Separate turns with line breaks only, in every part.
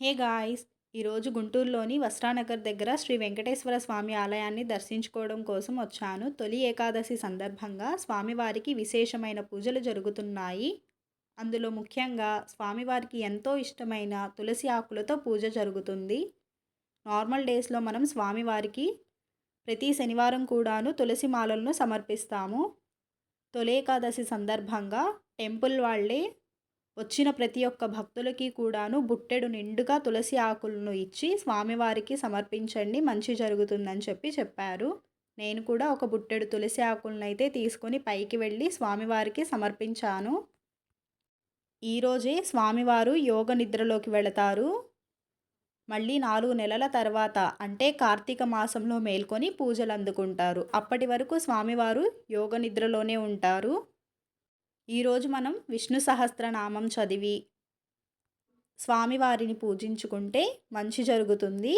Hey guys ఈరోజు గుంటూరులోని వస్త్రానగర్ దగ్గర శ్రీ వెంకటేశ్వర స్వామి ఆలయాన్ని దర్శించుకోవడం కోసం వచ్చాను. తొలి ఏకాదశి సందర్భంగా స్వామివారికి విశేషమైన పూజలు జరుగుతున్నాయి. అందులో ముఖ్యంగా స్వామివారికి ఎంతో ఇష్టమైన తులసి ఆకులతో పూజ జరుగుతుంది. నార్మల్ డేస్లో మనం స్వామివారికి ప్రతి శనివారం కూడాను తులసి మాలలను సమర్పిస్తాము. తొలి ఏకాదశి సందర్భంగా టెంపుల్ వాళ్ళే వచ్చిన ప్రతి ఒక్క భక్తులకి కూడాను బుట్టెడు నిండుగా తులసి ఆకులను ఇచ్చి స్వామివారికి సమర్పించండి మంచి జరుగుతుందని చెప్పి చెప్పారు. నేను కూడా ఒక బుట్టెడు తులసి ఆకులను అయితే తీసుకొని పైకి వెళ్ళి స్వామివారికి సమర్పించాను. ఈరోజే స్వామివారు యోగ నిద్రలోకి వెళతారు. మళ్ళీ నాలుగు నెలల తర్వాత అంటే కార్తీక మాసంలో మేల్కొని పూజలు అందుకుంటారు. అప్పటి వరకు స్వామివారు యోగ నిద్రలోనే ఉంటారు. ఈరోజు మనం విష్ణు సహస్రనామం చదివి స్వామివారిని పూజించుకుంటే మంచి జరుగుతుంది.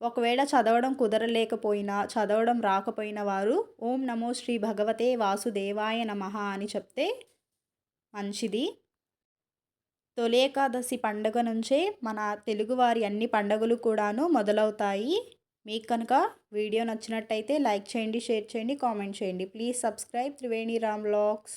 ఒకవేళ చదవడం కుదరలేకపోయినా చదవడం రాకపోయిన వారు ఓం నమో శ్రీ భగవతే వాసుదేవాయ నమ అని చెప్తే మంచిది. తొలి ఏకాదశి పండుగ నుంచే మన తెలుగువారి అన్ని పండుగలు కూడాను మొదలవుతాయి. మీకు కనుక వీడియో నచ్చినట్టయితే లైక్ చేయండి షేర్ చేయండి కామెంట్ చేయండి. Please subscribe Triveni Ram vlogs.